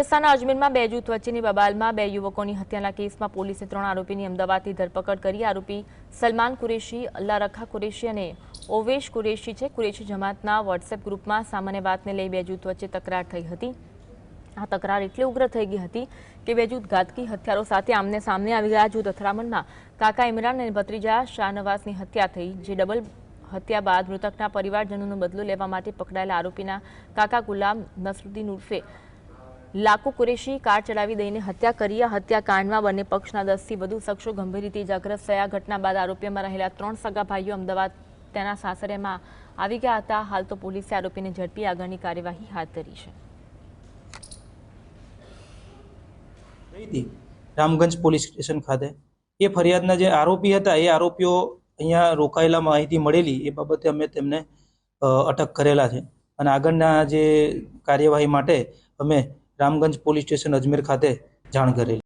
રાજસ્થાનના અજમેરમાં બે જૂથ વચ્ચેની બબાલમાં બે યુવકોની હત્યાના કેસમાં પોલીસે ત્રણ આરોપીની અમદાવાદથી ધરપકડ કરી. આરોપી સલમાન કુરેશી, અલ્લા રખા કુરેશી અને ઓવેશ કુરેશી છે. કુરેશી જમાતના વોટ્સએપ ગ્રુપમાં સામાન્ય વાતને લઈ બે જૂથ વચ્ચે તકરાર થઈ હતી. આ તકરાર એટલી ઉગ્ર થઈ ગઈ હતી કે બે જૂથ ઘાતકી હથિયારો સાથે આમને સામને આવી ગયા. જૂથ અથડામણમાં કાકા ઇમરાન અને ભત્રીજા શાહનવાઝની હત્યા થઈ, જે ડબલ હત્યા બાદ મૃતકના પરિવારજનોનો બદલો લેવા માટે પકડાયેલા આરોપીના કાકા ગુલામ નસરુદ્દીન ઉર્ફે લાકુ કુરેશી કાર ચડાવી દઈને હત્યા કરી. હત્યાકાંડમાં બંને પક્ષના દસથી વધુ શખ્સો ગંભીર રીતે ઇજાગ્રસ્ત થયા. ઘટના બાદ આરોપીમાં રહેલા ત્રણ સગા ભાઈઓ અમદાવાદ તેના સાસરેમાં આવી ગયા હતા. હાલ તો પોલીસે આરોપીને ઝડપી આગળની કાર્યવાહી હાથ ધરી છે. રામગંજ પોલીસ સ્ટેશન ખાતે એ ફરિયાદના જે આરોપી હતા, એ આરોપીઓ અહીંયા રોકાયેલા માહિતી મળેલી, એ બાબતે અમે તેમને અટક કરેલા છે. અને આગળના જે કાર્યવાહી માટે અમે રામગંજ પોલીસ સ્ટેશન અજમેર ખાતે જાણ કરેલી.